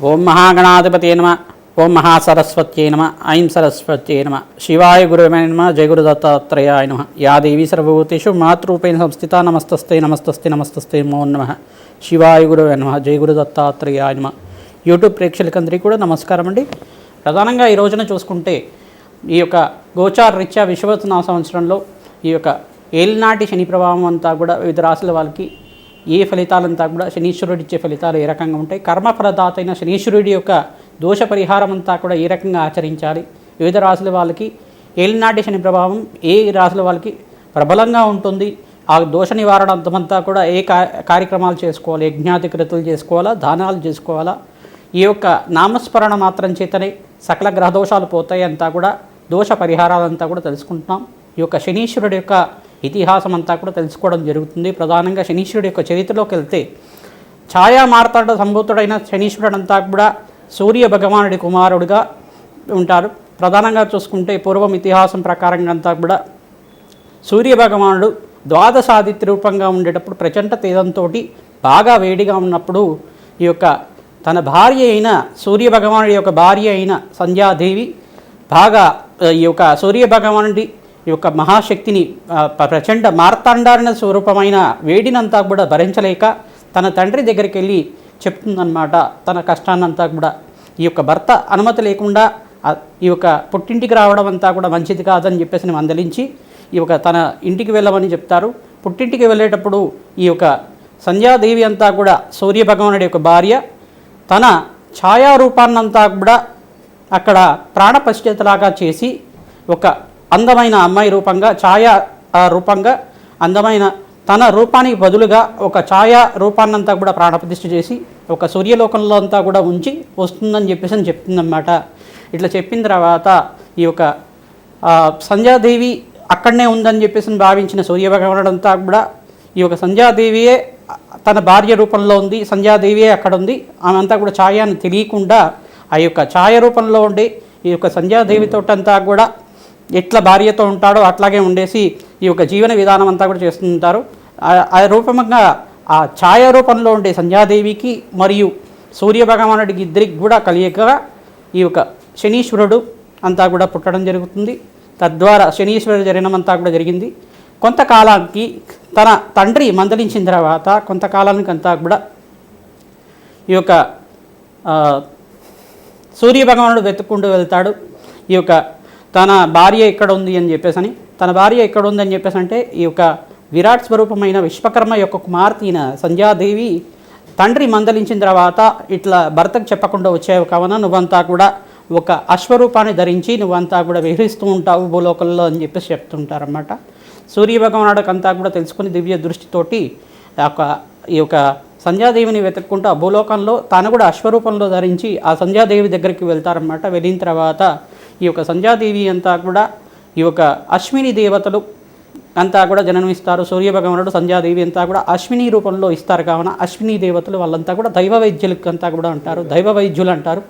ఓం మహాగణాధిపతి నమ. ఓం మహాసరస్వత్యై నమ. ఐం సరస్వత్యై నమ. శివాయ గురువే నమ. జయ గురు దత్తాత్రేయాయ నమ. యా దేవీ సర్వభూతేషు మాతృపేణ సంస్థిత నమస్తస్తే నమస్తస్తే నమస్తస్తే మో నమ. శివాయ గురువే నమ. జయ గురు దత్తాత్రేయాయ నమ. యూట్యూబ్ ప్రేక్షకులందరికీ కూడా నమస్కారం అండి. ప్రధానంగా ఈ రోజున చూసుకుంటే ఈ యొక్క గోచార రీత్యా విశ్వవత్న సంవత్సరంలో ఈ యొక్క ఏలినాటి శని ప్రభావం అంతా కూడా వివిధ రాశుల వాళ్ళకి ఏ ఫలితాలంతా కూడా శనీశ్వరుడు ఇచ్చే ఫలితాలు ఏ రకంగా ఉంటాయి? కర్మఫలదాత అయిన శనీశ్వరుడి యొక్క దోష పరిహారం అంతా కూడా ఏ రకంగా ఆచరించాలి? వివిధ రాశుల వాళ్ళకి ఏలినాటి శని ప్రభావం ఏ రాశుల వాళ్ళకి ప్రబలంగా ఉంటుంది? ఆ దోష నివారణ కూడా ఏ కార్యక్రమాలు చేసుకోవాలి? యజ్ఞాధికృతులు చేసుకోవాలా? దానాలు చేసుకోవాలా? ఈ యొక్క నామస్మరణ మాత్రం చేతనే సకల గ్రహదోషాలు పోతాయి అంతా కూడా దోష పరిహారాలంతా కూడా తెలుసుకుంటున్నాం. ఈ యొక్క శనీశ్వరుడు యొక్క ఇతిహాసం అంతా కూడా తెలుసుకోవడం జరుగుతుంది. ప్రధానంగా శనీశ్వరుడు యొక్క చరిత్రలోకి వెళ్తే ఛాయా మార్తాడ సంభూతుడైన శనీశ్వరుడు అంతా కూడా సూర్య భగవానుడి కుమారుడిగా ఉంటారు. ప్రధానంగా చూసుకుంటే పూర్వం ఇతిహాసం ప్రకారంగా అంతా కూడా సూర్య భగవానుడు ద్వాదశాదిత్య రూపంగా ఉండేటప్పుడు ప్రచండ తేజంతో బాగా వేడిగా ఉన్నప్పుడు ఈ యొక్క తన భార్య అయిన సూర్య భగవానుడి యొక్క భార్య అయిన సంధ్యాదేవి బాగా ఈ యొక్క సూర్య భగవానుడి యొక్క మహాశక్తిని ప్రచండ మార్తాండారణ స్వరూపమైన వేడినంతా కూడా భరించలేక తన తండ్రి దగ్గరికి వెళ్ళి చెప్తుందన్నమాట. తన కష్టాన్నంతా కూడా. ఈ యొక్క భర్త అనుమతి లేకుండా ఈ యొక్క పుట్టింటికి రావడం అంతా కూడా మంచిది కాదని చెప్పేసి మందలించి ఈ యొక్క తన ఇంటికి వెళ్ళమని చెప్తారు. పుట్టింటికి వెళ్ళేటప్పుడు ఈ యొక్క సంధ్యాదేవి అంతా కూడా సూర్య భగవానుడి యొక్క భార్య తన ఛాయారూపాన్నంతా కూడా అక్కడ ప్రాణపశ్చేతలాగా చేసి ఒక అందమైన అమ్మాయి రూపంగా ఛాయా రూపంగా అందమైన తన రూపానికి బదులుగా ఒక ఛాయా రూపాన్నంతా కూడా ప్రాణప్రతిష్ఠ చేసి ఒక సూర్యలోకంలో అంతా కూడా ఉంచి వస్తుందని చెప్పేసి అని చెప్తుందన్నమాట. ఇట్లా చెప్పిన తర్వాత ఈ యొక్క సంధ్యాదేవి అక్కడనే ఉందని చెప్పేసి భావించిన సూర్యభగవానుడంతా కూడా ఈ యొక్క సంధ్యాదేవియే తన భార్య రూపంలో ఉంది సంధ్యాదేవియే అక్కడ ఉంది ఆమె కూడా కూడా ఛాయాన్ని తెలియకుండా ఆ యొక్క ఛాయ రూపంలో ఉండి ఈ యొక్క సంధ్యాదేవితో అంతా కూడా ఎట్లా భార్యతో ఉంటాడో అట్లాగే ఉండేసి ఈ యొక్క జీవన విధానం అంతా కూడా చేస్తుంటారు. ఆ- రూపంగా ఆ ఛాయ రూపంలో ఉండే సంధ్యాదేవికి మరియు సూర్య భగవానుడికి ఇద్దరికి కూడా కలియకగా ఈ యొక్క శనీశ్వరుడు అంతా కూడా పుట్టడం జరుగుతుంది. తద్వారా శనీశ్వరుడు జననం అంతా కూడా జరిగింది. కొంతకాలానికి తన తండ్రి మందలించిన తర్వాత కొంతకాలానికి అంతా కూడా ఈ యొక్క సూర్య భగవానుడు వెతుక్కుంటూ వెళ్తాడు. ఈ యొక్క తన భార్య ఎక్కడ ఉంది అని చెప్పేసి అని తన భార్య ఎక్కడ ఉంది అని చెప్పేసి అంటే ఈ యొక్క విరాట్ స్వరూపమైన విశ్వకర్మ యొక్క కుమార్తె అయిన సంధ్యాదేవి తండ్రి మందలించిన తర్వాత ఇట్లా భర్తకు చెప్పకుండా వచ్చావు కావున నువ్వంతా కూడా ఒక అశ్వరూపాన్ని ధరించి నువ్వంతా కూడా విహరిస్తూ ఉంటావు భూలోకంలో అని చెప్పేసి చెప్తుంటారన్నమాట. సూర్య కూడా తెలుసుకుని దివ్య దృష్టితోటి ఆ యొక్క ఈ యొక్క సంధ్యాదేవిని వెతుక్కుంటూ ఆ భూలోకంలో తాను కూడా అశ్వరూపంలో ధరించి ఆ సంధ్యాదేవి దగ్గరికి వెళ్తారన్నమాట. వెళ్ళిన తర్వాత ఈ యొక్క సంధ్యాదేవి అంతా కూడా ఈ యొక్క అశ్విని దేవతలు అంతా కూడా జననమిస్తారు. సూర్య భగవానుడు సంధ్యాదేవి అంతా కూడా అశ్విని రూపంలో ఇస్తారు. కావున అశ్విని దేవతలు వాళ్ళంతా కూడా దైవ వైద్యులకు అంతా కూడా అంటారు. దైవ వైద్యులు అంటారు.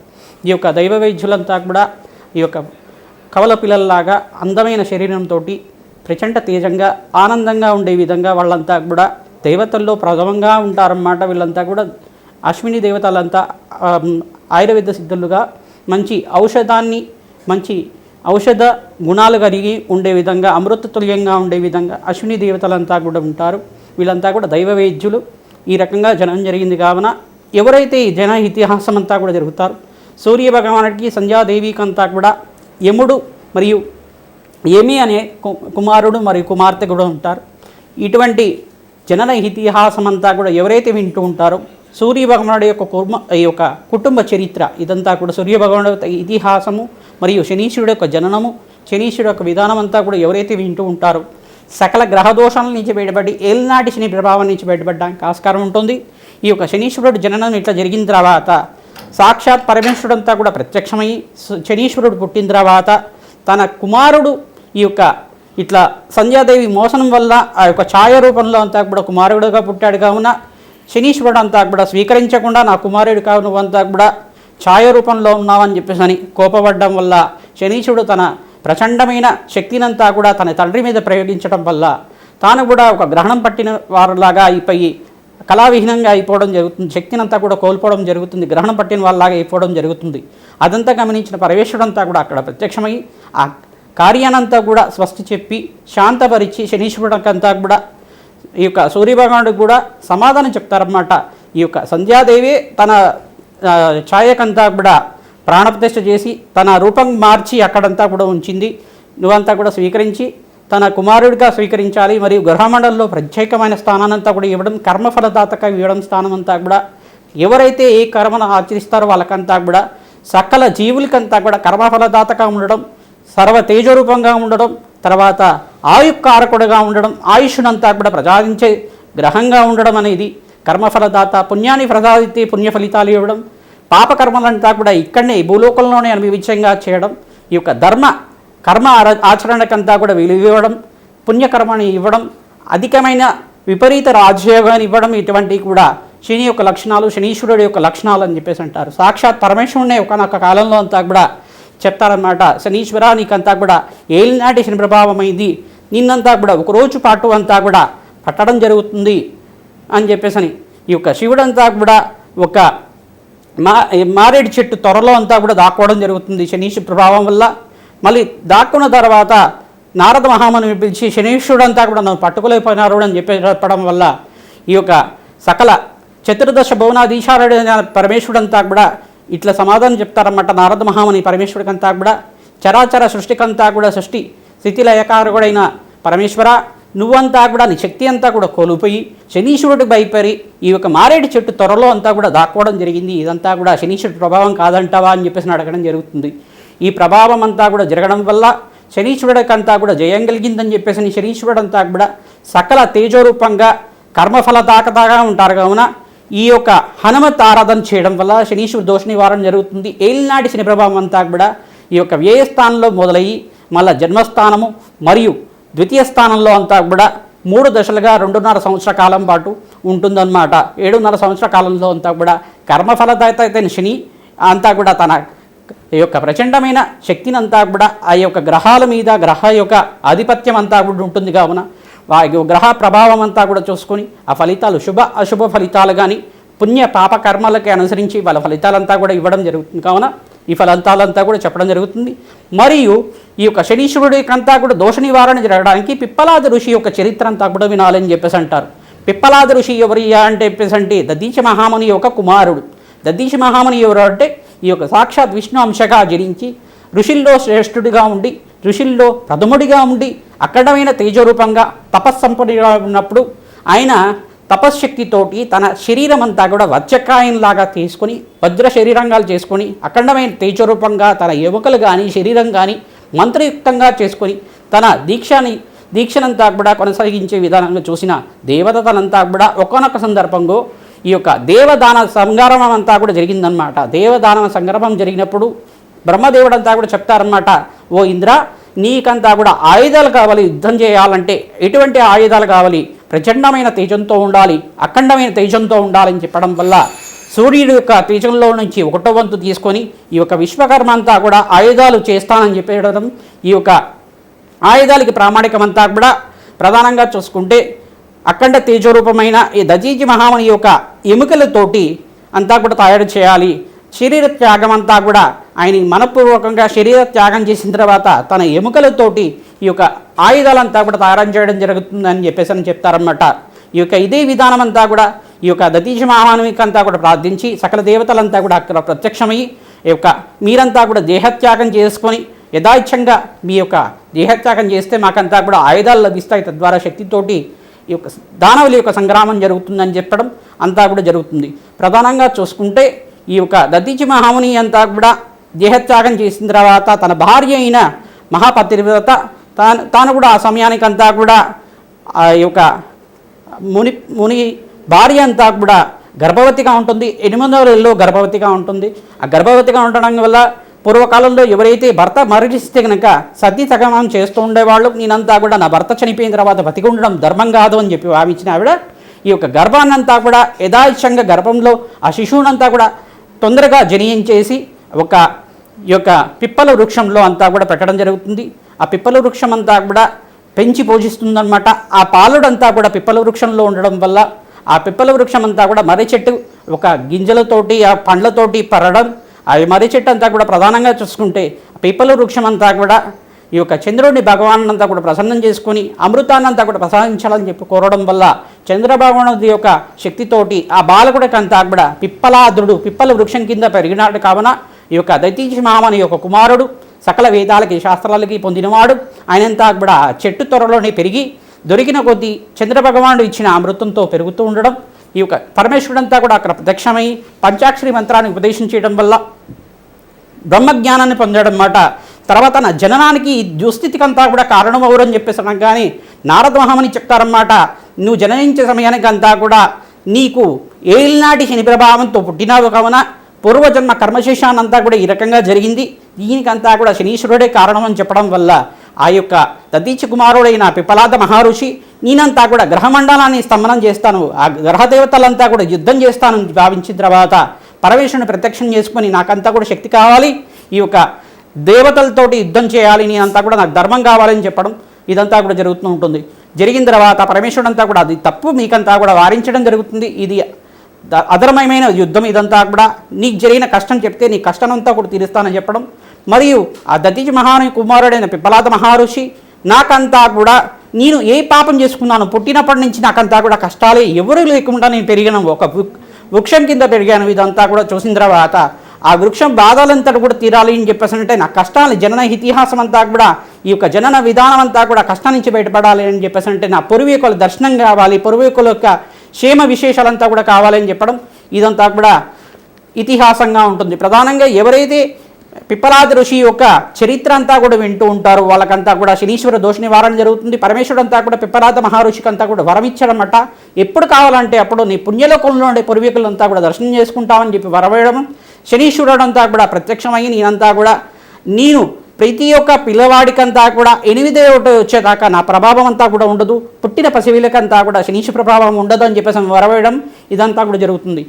ఈ యొక్క దైవ వైద్యులంతా కూడా ఈ యొక్క కవల పిల్లల్లాగా అందమైన శరీరంతో ప్రచండ తేజంగా ఆనందంగా ఉండే విధంగా వాళ్ళంతా కూడా దేవతల్లో ప్రథమంగా ఉంటారన్నమాట. వీళ్ళంతా కూడా అశ్విని దేవతలంతా ఆయుర్వేద సిద్ధులుగా మంచి ఔషధాన్ని మంచి ఔషధ గుణాలు కలిగి ఉండే విధంగా అమృతతుల్యంగా ఉండే విధంగా అశ్విని దేవతలంతా కూడా ఉంటారు. వీళ్ళంతా కూడా దైవ వైద్యులు. ఈ రకంగా జనం జరిగింది కావున ఎవరైతే ఈ జన ఇతిహాసం అంతా కూడా జరుగుతారు సూర్య భగవానుడికి సంధ్యాదేవికి అంతా కూడా యముడు మరియు ఏమి అనే కు- కుమారుడు మరియు కుమార్తె కూడా ఉంటారు. ఇటువంటి జనన ఇతిహాసం అంతా కూడా ఎవరైతే వింటూ ఉంటారో సూర్య భగవానుడి యొక్క కుర్మ ఈ యొక్క కుటుంబ చరిత్ర ఇదంతా కూడా సూర్య భగవానుడి ఇతిహాసము. మరియు శనీశ్వరుడు యొక్క జననము శనీశ్వరుడు యొక్క విధానం అంతా కూడా ఎవరైతే వింటూ ఉంటారో సకల గ్రహదోషాల నుంచి బయటపడి ఏలినాటి శని ప్రభావం నుంచి బయటపడడానికి ఆస్కారం ఉంటుంది. ఈ యొక్క శనీశ్వరుడు జననం ఇట్లా జరిగిన తర్వాత సాక్షాత్ పరమేశ్వరుడు అంతా కూడా ప్రత్యక్షమై శనీశ్వరుడు పుట్టిన తర్వాత తన కుమారుడు ఈ యొక్క ఇట్లా సంధ్యాదేవి మోసనం వల్ల ఆ యొక్క ఛాయ రూపంలో అంతా కూడా కుమారుడుగా పుట్టాడు కావున శనీశ్వరుడు అంతా కూడా స్వీకరించకుండా నా కుమారుడు కావును అంతా కూడా ఛాయ రూపంలో ఉన్నావని చెప్పేసి అని కోపపడడం వల్ల శనీశుడు తన ప్రచండమైన శక్తినంతా కూడా తన తండ్రి మీద ప్రయోగించడం వల్ల తాను కూడా ఒక గ్రహణం పట్టిన వారిలాగా అయిపోయి కళావిహీనంగా అయిపోవడం జరుగుతుంది. శక్తినంతా కూడా కోల్పోవడం జరుగుతుంది. గ్రహణం పట్టిన వాళ్ళలాగా అయిపోవడం జరుగుతుంది. అదంతా గమనించిన పరమేశ్వరుడంతా కూడా అక్కడ ప్రత్యక్షమై ఆ కార్యానంతా కూడా స్వస్తి చెప్పి శాంతపరిచి శనీశ్వరుడికంతా కూడా ఈ యొక్క సూర్యభగవానుడికి కూడా సమాధానం చెప్తారన్నమాట. ఈ యొక్క సంధ్యాదేవి తన ఛాయకంతా కూడా ప్రాణప్రతిష్ఠ చేసి తన రూపం మార్చి అక్కడంతా కూడా ఉంచింది. నువ్వంతా కూడా స్వీకరించి తన కుమారుడిగా స్వీకరించాలి మరియు గ్రహమండలంలో ప్రత్యేకమైన స్థానాన్నంతా కూడా ఇవ్వడం కర్మఫలదాతగా ఇవ్వడం స్థానం అంతా కూడా ఎవరైతే ఏ కర్మను ఆచరిస్తారో వాళ్ళకంతా కూడా సకల జీవులకంతా కూడా కర్మఫలదాతగా ఉండడం సర్వ తేజరూపంగా ఉండడం తర్వాత ఆయుక్కారకుడుగా ఉండడం ఆయుష్నంతా కూడా ప్రసాదించే గ్రహంగా ఉండడం అనేది కర్మఫలదాత పుణ్యాన్ని ప్రసాదితే పుణ్య ఫలితాలు ఇవ్వడం పాపకర్మలంతా కూడా ఇక్కడనే భూలోకంలోనే అనుభవించంగా చేయడం ఈ యొక్క ధర్మ కర్మ ఆచరణకంతా కూడా విలువ ఇవ్వడం పుణ్యకర్మని ఇవ్వడం అధికమైన విపరీత రాజయోగాన్ని ఇవ్వడం ఇటువంటివి కూడా శని యొక్క లక్షణాలు శనీశ్వరుడు యొక్క లక్షణాలు అని చెప్పేసి అంటారు. సాక్షాత్ పరమేశ్వరుడే ఒకనొక కాలంలో అంతా కూడా చెప్తారనమాట శనీశ్వర నీకంతా కూడా ఏలినాటి శని ప్రభావమైంది. నిన్నంతా కూడా ఒక రోజు పాటు అంతా కూడా పట్టడం జరుగుతుంది అని చెప్పేసి ఈ యొక్క శివుడంతా కూడా ఒక మా మారేడు చెట్టు త్వరలో అంతా కూడా దాక్కోవడం జరుగుతుంది. శనీష్ ప్రభావం వల్ల మళ్ళీ దాక్కున్న తర్వాత నారద మహాముని పిలిచి శనీశ్వరుడు అంతా కూడా నన్ను పట్టుకోలేకపోయినారు అని చెప్పి చెప్పడం వల్ల ఈ యొక్క సకల చతుర్దశ భువనాధీశారుడు పరమేశ్వరుడంతా కూడా ఇట్లా సమాధానం చెప్తారన్నమాట. నారద మహాముని పరమేశ్వరుడికంతా కూడా చరాచర సృష్టికంతా కూడా సృష్టి స్థితిలయకారకుడైన పరమేశ్వర నువ్వంతా కూడా నీ శక్తి అంతా కూడా కోల్పోయి శనీశ్వరుడికి భయపడి ఈ యొక్క మారేడు చెట్టు త్వరలో అంతా కూడా దాక్కోవడం జరిగింది. ఇదంతా కూడా శనీశ్వరుడు ప్రభావం కాదంటావా అని చెప్పేసి అడగడం జరుగుతుంది. ఈ ప్రభావం అంతా కూడా జరగడం వల్ల శనీశ్వరుడికంతా కూడా జయం కలిగిందని చెప్పేసి నీ శనీశ్వరుడు అంతా కూడా సకల తేజోరూపంగా కర్మఫలదాకతాగా ఉంటారు. కావున ఈ యొక్క హనుమత్ ఆరాధన చేయడం వల్ల శనీశ్వరు దోష నివారణ జరుగుతుంది. ఏలినాటి శని ప్రభావం అంతా కూడా ఈ యొక్క వ్యయస్థానంలో మొదలయ్యి మళ్ళా జన్మస్థానము మరియు ద్వితీయ స్థానంలో అంతా కూడా మూడు దశలుగా రెండున్నర సంవత్సర కాలం పాటు ఉంటుందన్నమాట. ఏడున్నర సంవత్సర కాలంలో అంతా కూడా కర్మఫలదాత అయితే శని అంతా కూడా తన ఈ యొక్క ప్రచండమైన శక్తిని అంతా కూడా ఆ యొక్క గ్రహాల మీద గ్రహ యొక్క ఆధిపత్యం అంతా కూడా ఉంటుంది కావున ఆ యొక్క గ్రహ ప్రభావం అంతా కూడా చూసుకొని ఆ ఫలితాలు శుభ అశుభ ఫలితాలు కానీ పుణ్య పాప కర్మలకి అనుసరించి వాళ్ళ ఫలితాలంతా కూడా ఇవ్వడం జరుగుతుంది కావున ఈ ఫలితాలంతా కూడా చెప్పడం జరుగుతుంది. మరియు ఈ యొక్క శనీశ్వరుడికంతా కూడా దోష నివారణ జరగడానికి పిప్పలాద ఋషి యొక్క చరిత్ర అంతా కూడా వినాలని చెప్పేసి అంటారు. పిప్పలాద ఋషి ఎవరియా అంటే చెప్పేసి అంటే దదీశ మహాముని యొక్క కుమారుడు. దదీశ మహాముని ఎవరు అంటే ఈ యొక్క సాక్షాత్ విష్ణు అంశగా జరించి ఋషుల్లో శ్రేష్ఠుడిగా ఉండి ఋషుల్లో ప్రథముడిగా ఉండి అఖండమైన తేజరూపంగా తపస్సంపన్నుడిగా ఉన్నప్పుడు ఆయన తపశ్శక్తితోటి తన శరీరం అంతా కూడా వజ్రకాయంలాగా తీసుకొని వజ్ర శరీరంగాలు చేసుకొని అఖండమైన తేజరూపంగా తన యువకులు కానీ శరీరం కానీ మంత్రయుక్తంగా చేసుకొని తన దీక్షని దీక్షనంతా కూడా కొనసాగించే విధానంగా చూసిన దేవతలంతా కూడా ఒకనొక సందర్భంలో ఈ యొక్క దేవదాన సంగ్రామం అంతా కూడా జరిగిందనమాట దేవదాన సంగ్రామం జరిగినప్పుడు బ్రహ్మదేవుడంతా కూడా చెప్తారన్నమాట ఓ ఇంద్ర నీకంతా కూడా ఆయుధాలు కావాలి యుద్ధం చేయాలంటే ఎటువంటి ఆయుధాలు కావాలి? ప్రచండమైన తేజంతో ఉండాలి అఖండమైన తేజంతో ఉండాలని చెప్పడం వల్ల సూర్యుడి యొక్క తేజంలో నుంచి ఒకటో వంతు తీసుకొని ఈ యొక్క విశ్వకర్మ అంతా కూడా ఆయుధాలు చేస్తానని చెప్పడం ఈ యొక్క ఆయుధాలకి ప్రామాణికమంతా కూడా ప్రధానంగా చూసుకుంటే అఖండ తేజరూపమైన ఈ దజీజి మహాముని యొక్క ఎముకలతోటి అంతా కూడా తయారు చేయాలి. శరీర త్యాగం అంతా కూడా ఆయన మనపూర్వకంగా శరీర త్యాగం చేసిన తర్వాత తన ఎముకలతోటి ఈ యొక్క ఆయుధాలంతా కూడా తయారు చేయడం జరుగుతుందని చెప్పేసి అని చెప్తారన్నమాట. ఈ యొక్క ఇదే విధానం అంతా కూడా ఈ యొక్క దతీజ మహామానవికి కూడా ప్రార్థించి సకల దేవతలంతా కూడా అక్కడ ప్రత్యక్షమై ఈ యొక్క మీరంతా కూడా దేహత్యాగం చేసుకొని యథాయిచ్ఛంగా మీ యొక్క దేహత్యాగం చేస్తే మాకంతా కూడా ఆయుధాలు లభిస్తాయి. తద్వారా శక్తితోటి ఈ యొక్క దానవుల యొక్క సంగ్రామం జరుగుతుందని చెప్పడం అంతా కూడా జరుగుతుంది. ప్రధానంగా చూసుకుంటే ఈ యొక్క దతీచి మహాముని అంతా కూడా దేహత్యాగం చేసిన తర్వాత తన భార్య అయిన మహాపతివ్రత తాను తాను కూడా ఆ సమయానికంతా కూడా ఆ యొక్క ముని ముని భార్య అంతా కూడా గర్భవతిగా ఉంటుంది. ఎనిమిదో నెలలో గర్భవతిగా ఉంటుంది. ఆ గర్భవతిగా ఉండడం వల్ల పూర్వకాలంలో ఎవరైతే భర్త మరణిస్తే కనుక సతీ సగమం చేస్తూ ఉండేవాళ్ళు. నేనంతా కూడా నా భర్త చనిపోయిన తర్వాత బతికి ఉండడం ధర్మం కాదు అని చెప్పి భావించిన ఆవిడ ఈ యొక్క గర్భాన్నంతా కూడా యథాయిషంగా గర్భంలో ఆ శిశువునంతా కూడా తొందరగా జనియించేసి ఒక యొక్క పిప్పల వృక్షంలో అంతా కూడా పెట్టడం జరుగుతుంది. ఆ పిప్పల వృక్షం అంతా కూడా పెంచి పోషిస్తుందన్నమాట. ఆ పాలుడంతా కూడా పిప్పల వృక్షంలో ఉండడం వల్ల ఆ పిప్పల వృక్షం అంతా కూడా మర్రి చెట్టు ఒక గింజలతోటి ఆ పండ్లతోటి పరడం అవి మర్రి చెట్టు అంతా కూడా ప్రధానంగా చూసుకుంటే పిప్పల వృక్షం అంతా కూడా ఈ యొక్క చంద్రుడిని భగవాన్ అంతా కూడా ప్రసన్నం చేసుకుని అమృతాన్నంతా కూడా ప్రసాదించాలని చెప్పి కోరడం వల్ల చంద్రభగవానుడి యొక్క శక్తితోటి ఆ బాలకుడికంతా కూడా పిప్పలాద్రుడు పిప్పల వృక్షం కింద పెరిగినాడు కావున ఈ యొక్క దైతీజ మామని యొక్క కుమారుడు సకల వేదాలకి శాస్త్రాలకి పొందినవాడు. ఆయనంతా కూడా చెట్టు త్వరలోనే పెరిగి దొరికిన కొద్దీ చంద్రభగవానుడు ఇచ్చిన అమృతంతో పెరుగుతూ ఉండడం ఈ యొక్క పరమేశ్వరుడంతా కూడా అక్కడ ప్రత్యక్షమై పంచాక్షరి మంత్రాన్ని చేయడం వల్ల బ్రహ్మజ్ఞానాన్ని పొందడం మాట. తర్వాత నా జననానికి ఈ దుస్థితికి అంతా కూడా కారణం ఎవరు చెప్పేసి అనగానే నారదమహమని చెప్తారన్నమాట నువ్వు జననించే సమయానికి అంతా కూడా నీకు ఏలినాటి శని ప్రభావంతో పుట్టినావు కావున పూర్వజన్మ కర్మశేషానంతా కూడా ఈ రకంగా జరిగింది. దీనికంతా కూడా శనీశ్వరుడే కారణం అని చెప్పడం వల్ల ఆ యొక్క దతీచ కుమారుడైన పిపలాద మహారుషి నేనంతా కూడా గ్రహమండలాన్ని స్తంభనం చేస్తాను. ఆ గ్రహదేవతలంతా కూడా యుద్ధం చేస్తాను భావించిన తర్వాత పరమేశ్వరుని ప్రత్యక్షం చేసుకొని నాకంతా కూడా శక్తి కావాలి. ఈ యొక్క దేవతలతోటి యుద్ధం చేయాలి. నేనంతా కూడా నాకు ధర్మం కావాలని చెప్పడం ఇదంతా కూడా జరుగుతూ ఉంటుంది. జరిగిన తర్వాత పరమేశ్వరుడు అంతా కూడా అది తప్పు మీకంతా కూడా వారించడం జరుగుతుంది. ఇది అధర్మమైన యుద్ధం ఇదంతా కూడా నీకు జరిగిన కష్టం చెప్తే నీ కష్టం అంతా కూడా తీరుస్తానని చెప్పడం. మరియు ఆ దతిజ మహాను కుమారుడైన పిప్పలాద మహర్షి నాకంతా కూడా నేను ఏ పాపం చేసుకున్నాను పుట్టినప్పటి నుంచి నాకంతా కూడా కష్టాలే ఎవరు లేకుండా నేను పెరిగిన. ఒక వృ- వృక్షం కింద పెరిగాను. ఇదంతా కూడా చూసిన తర్వాత ఆ వృక్షం బాధలంతా కూడా తీరాలి అని చెప్పేసి అంటే నా కష్టాలు జనన ఇతిహాసం అంతా కూడా ఈ యొక్క జనన విధానం అంతా కూడా కష్టం నుంచి బయటపడాలి అని చెప్పేసి అంటే నా పూర్వీకుల దర్శనం కావాలి. పూర్వీకుల యొక్క క్షేమ విశేషాలంతా కూడా కావాలని చెప్పడం ఇదంతా కూడా ఇతిహాసంగా ఉంటుంది. ప్రధానంగా ఎవరైతే పిప్పలాది ఋషి యొక్క చరిత్ర అంతా కూడా వింటూ ఉంటారు వాళ్ళకంతా కూడా శనీశ్వర దోష నివారణ జరుగుతుంది. పరమేశ్వరుడు అంతా కూడా పిప్పలాద మహర్షికి అంతా కూడా వరమిచ్చడమట ఎప్పుడు కావాలంటే అప్పుడు నీ పుణ్యలోకంలో ఉండే పూర్వీకులంతా కూడా దర్శనం చేసుకుంటామని చెప్పి వరవేయడం శనీశ్వరుడు అంతా కూడా ప్రత్యక్షమై నేనంతా కూడా నేను ప్రతి ఒక్క పిల్లవాడికంతా కూడా ఎనిమిదే ఒకటి వచ్చేదాకా నా ప్రభావం అంతా కూడా ఉండదు. పుట్టిన పసివీలకంతా కూడా శనీష ప్రభావం ఉండదు అని చెప్పేసి వరవేయడం ఇదంతా కూడా జరుగుతుంది.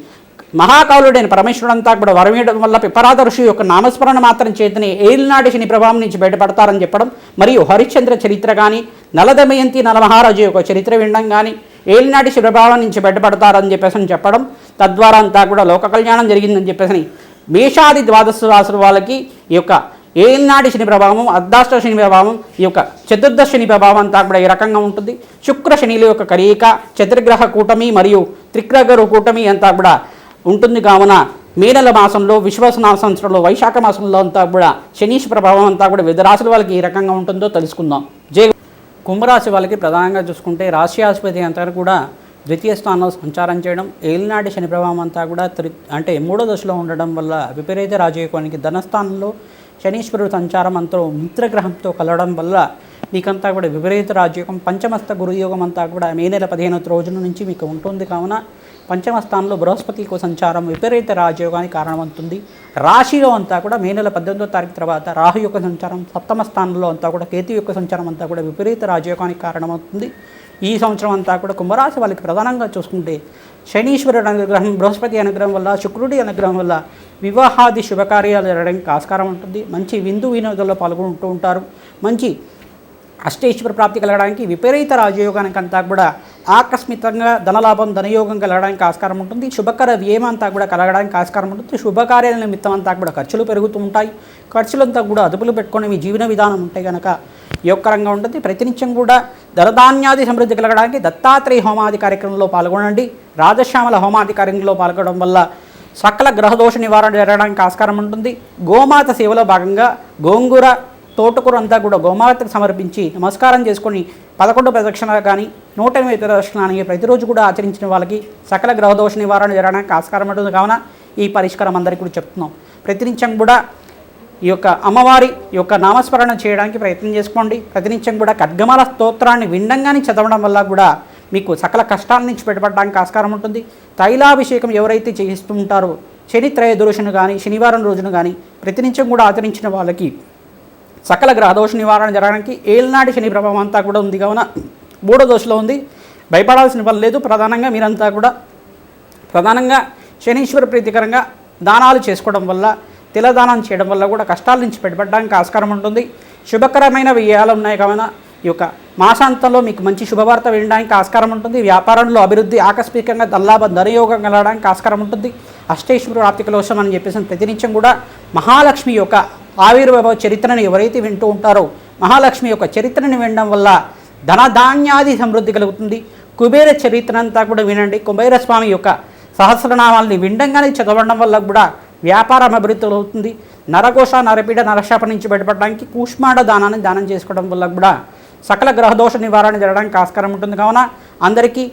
మహాకాలుడైన పరమేశ్వరుడు అంతా కూడా వరవేయడం వల్ల పిపరాధ ఋషి యొక్క నామస్మరణ మాత్రం చేతనే ఏలినాటి శని ప్రభావం నుంచి బయటపడతారని చెప్పడం మరియు హరిశ్చంద్ర చరిత్ర కానీ నలదమయంతి నలమహారాజు యొక్క చరిత్ర వినడం కానీ ఏలినాటి శని ప్రభావం నుంచి బయటపడతారని చెప్పేసి అని చెప్పడం తద్వారా అంతా కూడా లోక కళ్యాణం జరిగిందని చెప్పేసి మేషాది ద్వాదశ రాసుల వాళ్ళకి ఈ యొక్క ఏనాటి శని ప్రభావం అర్ధాష్ట శని ప్రభావం ఈ యొక్క చతుర్దశ శని ప్రభావం అంతా కూడా ఈ రకంగా ఉంటుంది. శుక్ర శనిల యొక్క కలయిక చతుర్గ్రహ కూటమి మరియు త్రిగ్రహ కూటమి అంతా కూడా ఉంటుంది. కావున మేనల మాసంలో విశ్వాస సంవత్సరంలో వైశాఖ మాసంలో అంతా కూడా శనీష్ ప్రభావం అంతా కూడా వివిధ రాశుల వాళ్ళకి ఏ రకంగా ఉంటుందో తెలుసుకుందాం. జై కుంభరాశి వాళ్ళకి ప్రధానంగా చూసుకుంటే రాశ్యాధిపతి అంతా కూడా ద్వితీయ స్థానంలో సంచారం చేయడం ఏలినాటి శని ప్రభావం అంతా కూడా త్రి అంటే మూడో దశలో ఉండడం వల్ల విపరీత రాజయోగానికి ధనస్థానంలో శనీశ్వరుడు సంచారం అంతా మిత్రగ్రహంతో కలవడం వల్ల మీకంతా కూడా విపరీత రాజయోగం. పంచమస్త గురుయోగం అంతా కూడా మే నెల పదిహేనవ రోజున నుంచి మీకు ఉంటుంది. కావున పంచమ స్థానంలో బృహస్పతి యొక్క సంచారం విపరీత రాజయోగానికి కారణమవుతుంది. రాశిలో అంతా కూడా మే నెల పద్దెనిమిదో తారీఖు తర్వాత రాహు యొక్క సంచారం సప్తమ స్థానంలో అంతా కూడా కేతు యొక్క సంచారం అంతా కూడా విపరీత రాజయోగానికి కారణమవుతుంది. ఈ సంవత్సరం అంతా కూడా కుంభరాశి వాళ్ళకి ప్రధానంగా చూసుకుంటే శనీశ్వరుడు అనుగ్రహం బృహస్పతి అనుగ్రహం వల్ల శుక్రుడి అనుగ్రహం వల్ల వివాహాది శుభకార్యాలు జరగడానికి ఆస్కారం ఉంటుంది. మంచి విందు వినోదంలో పాల్గొంటూ ఉంటారు. మంచి అష్టేశ్వర ప్రాప్తి కలగడానికి విపరీత రాజయోగానికంతా కూడా ఆకస్మికంగా ధనలాభం ధనయోగం కలగడానికి ఆస్కారం ఉంటుంది. శుభకర వ్యయం అంతా కూడా కలగడానికి ఆస్కారం ఉంటుంది. శుభకార్యాల నిమిత్తం అంతా కూడా ఖర్చులు పెరుగుతూ ఉంటాయి. ఖర్చులంతా కూడా అదుపులు పెట్టుకునే మీ జీవన విధానం ఉంటే కనుక యోగకరంగా ఉంటుంది. ప్రతినిత్యం కూడా ధనధాన్యాది సమృద్ధి కలగడానికి దత్తాత్రేయ హోమాది కార్యక్రమంలో పాల్గొనండి. రాజశ్యామల హోమాది కార్యక్రమంలో పాల్గొనడం వల్ల సకల గ్రహదోష నివారణ జరగడానికి ఆస్కారం ఉంటుంది. గోమాత సేవలో భాగంగా గోంగూర తోటకూర అంతా కూడా గోమాతకు సమర్పించి నమస్కారం చేసుకొని పదకొండు ప్రదక్షిణ కానీ నూట ఎనిమిది ప్రదక్షిణ అని ప్రతిరోజు కూడా ఆచరించిన వాళ్ళకి సకల గ్రహదోష నివారణ జరగడానికి ఆస్కారం ఉంటుంది. కావున ఈ పరిష్కారం అందరికీ కూడా చెప్తున్నాం. ప్రతినిత్యం కూడా ఈ యొక్క అమ్మవారి యొక్క నామస్మరణ చేయడానికి ప్రయత్నం చేసుకోండి. ప్రతినిత్యం కూడా ఖడ్గమాల స్తోత్రాన్ని విండంగానే చదవడం వల్ల కూడా మీకు సకల కష్టాల నుంచి బయటపడడానికి ఆస్కారం ఉంటుంది. తైలాభిషేకం ఎవరైతే చేయిస్తూ ఉంటారో శని త్రయోదశను కానీ శనివారం రోజున కానీ ప్రతినిత్యం కూడా ఆచరించిన వాళ్ళకి సకల గ్రహదోష నివారణ జరగడానికి ఏళ్ళనాటి శని ప్రభావం అంతా కూడా ఉంది. కావున మూడో దోషలో ఉంది. భయపడాల్సిన పని లేదు. ప్రధానంగా మీరంతా కూడా ప్రధానంగా శనీశ్వర ప్రీతికరంగా దానాలు చేసుకోవడం వల్ల తిలదానం చేయడం వల్ల కూడా కష్టాల నుంచి బయటపడడానికి ఆస్కారం ఉంటుంది. శుభకరమైన వ్యయాలు ఉన్నాయి. కావున ఈ యొక్క మాసాంతంలో మీకు మంచి శుభవార్త వినడానికి ఆస్కారం ఉంటుంది. వ్యాపారంలో అభివృద్ధి ఆకస్మికంగా దల్లాభ ధనయోగం కలగడానికి ఆస్కారం ఉంటుంది. అష్టేశ్వర ఆర్థిక లోషం అని చెప్పేసి ప్రతినిత్యం కూడా మహాలక్ష్మి యొక్క ఆవిర్భావ చరిత్రను ఎవరైతే వింటూ ఉంటారో మహాలక్ష్మి యొక్క చరిత్రను వినడం వల్ల ధనధాన్యాది సమృద్ధి కలుగుతుంది. కుబేర చరిత్ర అంతా కూడా వినండి. కుబేర స్వామి యొక్క సహస్రనామాల్ని వినడంగానే చదవడం వల్ల కూడా వ్యాపారం అభివృద్ధి అవుతుంది. నరకోశ నరపీడ నరశాప నుంచి బయటపడడానికి కూష్మాండ దానాన్ని దానం చేసుకోవడం వల్ల కూడా సకల గ్రహదోష నివారణ జరగడానికి ఆస్కారం ఉంటుంది. కావున అందరికీ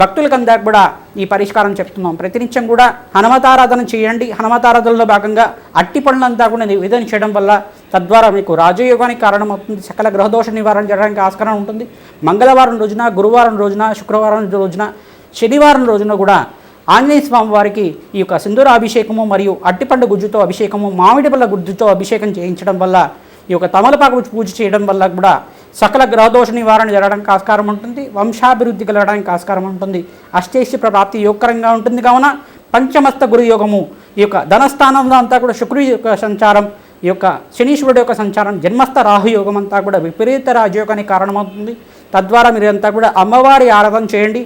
భక్తులకు కూడా ఈ పరిష్కారం చెప్తున్నాం. ప్రతినిత్యం కూడా హనుమతారాధన చేయండి. హనుమతారాధనలో భాగంగా అట్టి పనులంతా కూడా నివేదన చేయడం వల్ల తద్వారా మీకు రాజయోగానికి కారణమవుతుంది. సకల గ్రహదోష నివారణ జరగడానికి ఆస్కారం ఉంటుంది. మంగళవారం రోజున గురువారం రోజున శుక్రవారం రోజున శనివారం రోజున కూడా ఆంజనేయ స్వామి వారికి ఈ యొక్క సింధూర అభిషేకము మరియు అట్టిపండు గుజ్జుతో అభిషేకము మామిడి పళ్ళ గుజ్జుతో అభిషేకం చేయించడం వల్ల ఈ యొక్క తమలపాకు పూజ చేయడం వల్ల కూడా సకల గ్రహదోష నివారణ జరగడానికి ఆస్కారం ఉంటుంది వంశాభివృద్ధి కలగడానికి ఆస్కారం ఉంటుంది. అష్టేశ్వ ప్రాప్తి యోగకరంగా ఉంటుంది. కావున పంచమస్త గురు యోగము ఈ యొక్క ధనస్థానంలో అంతా కూడా శుక్రుడి యొక్క సంచారం ఈ యొక్క శనీశ్వరుడు యొక్క సంచారం జన్మస్థ రాహుయోగం అంతా కూడా విపరీత రాజయోగానికి కారణమవుతుంది. తద్వారా మీరు అంతా కూడా అమ్మవారి ఆరాధన చేయండి.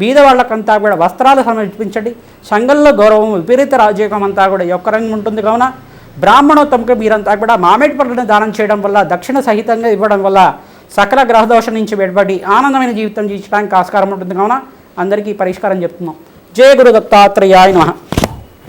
బీద వాళ్ళకంతా కూడా వస్త్రాలు సమర్పించండి. సంఘంలో గౌరవం విపరీత రాజయోగం అంతా కూడా యొక్క రంగం ఉంటుంది. కావున బ్రాహ్మణోత్తమకు మీరంతా కూడా మామిడి పండ్లను దానం చేయడం వల్ల దక్షిణ సహితంగా ఇవ్వడం వల్ల సకల గ్రహదోషం నుంచి బయటపడి ఆనందమైన జీవితం జీవించడానికి ఆస్కారం ఉంటుంది. కావున అందరికీ పరిష్కారం చెప్తున్నాం. జయ గురు దత్తాత్రేయాయ నమః.